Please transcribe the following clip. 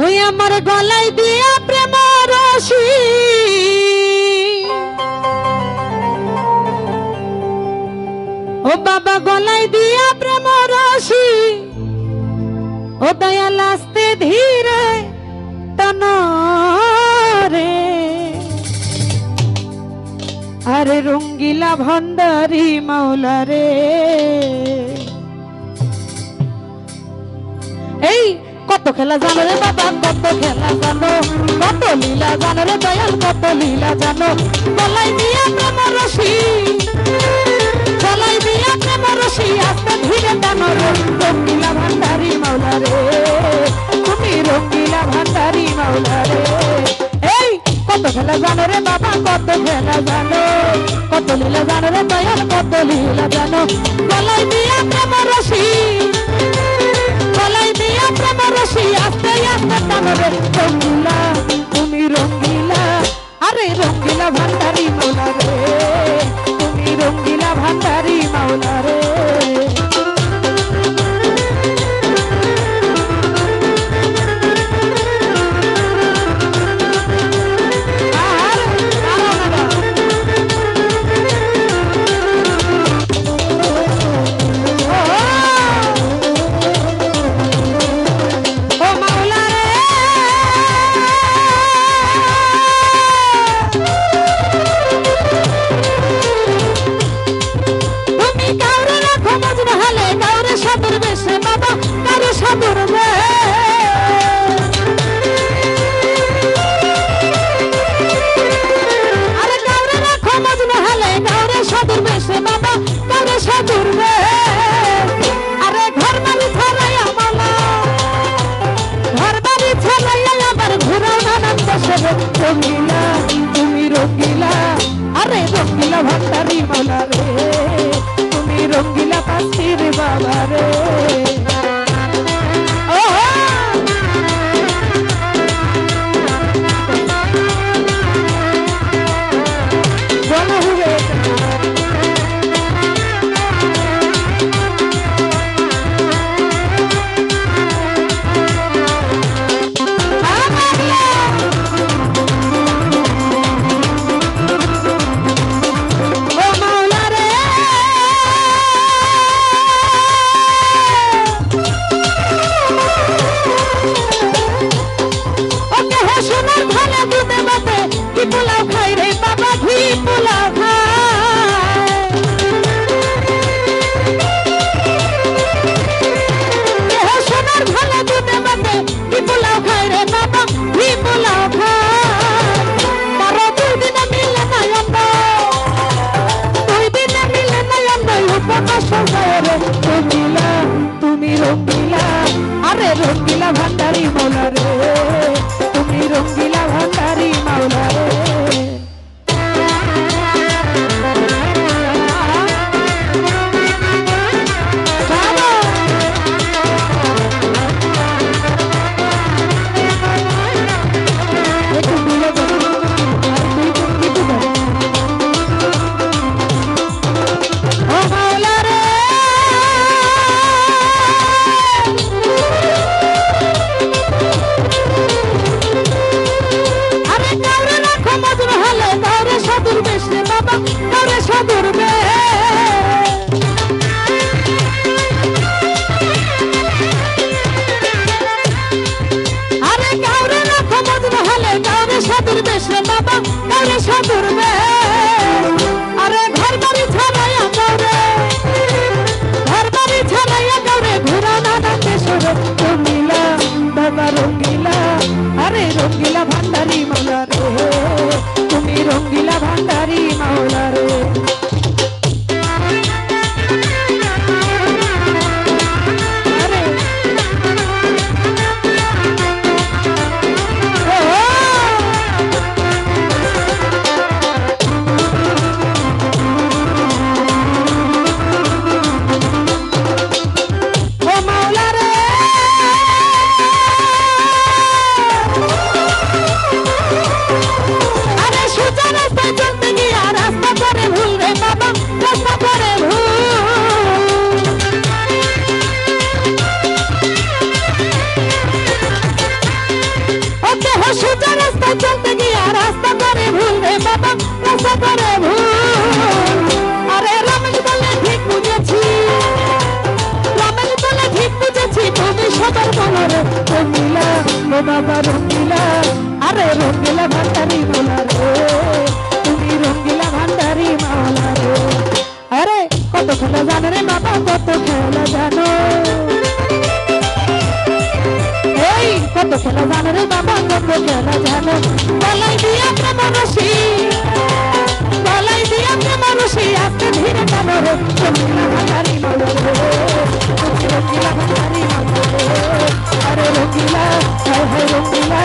ওই আমার গলায় দিয়া প্রেম রশি। ও বাবা, গলায় দিয়া প্রেম রশি। ও দয়াল আস্তে ধীরে টান রে আরে রঙ্গিলা ভণ্ডারি মাওলা রে এই কত খেলা জানো রে বাবা, কত খেলা জানো? কত লীলা জানো রে দয়াল, কত লীলা জানো? গলাই দিয়া প্রেম রশি গলাই দিয়া প্রেম রশি আস্তে ধীরে টানো রে। রঙ্গিলা ভান্ডারি মাওলা রে, তুমি রঙ্গিলা ভান্ডারি মাওলা রে। এই, কত খেলা জানো রে বাবা, কত খেলা জানো? কত লীলা জানো রে দয়াল, কত লীলা জানো? গলাই দিয়া রঙ্গিলা তুমি রঙ্গিলা আরে রঙ্গিলা ভান্ডারি মালা রে। তুমি রঙ্গিলা পাখির বাবা রে। বাবা রঙ্গিলা আরে রঙ্গিলা ভান্ডারি বলা রে তুমি রঙ্গিলা ভান্ডারি মাওলা রে আরে কত খেলা জানো রে বাবা, কত খেলা জানো। এই কত খেলা জানো রে বাবা, কত খেলা জানো। বলাই দিয়া প্রেম মানুষই আস্তে ধীরে কামড়ে চমকিলা ভাতারি মামড়ে চমকিলা ভাতারি মামড়ে আরে রকিলা হায় হায় রকিলা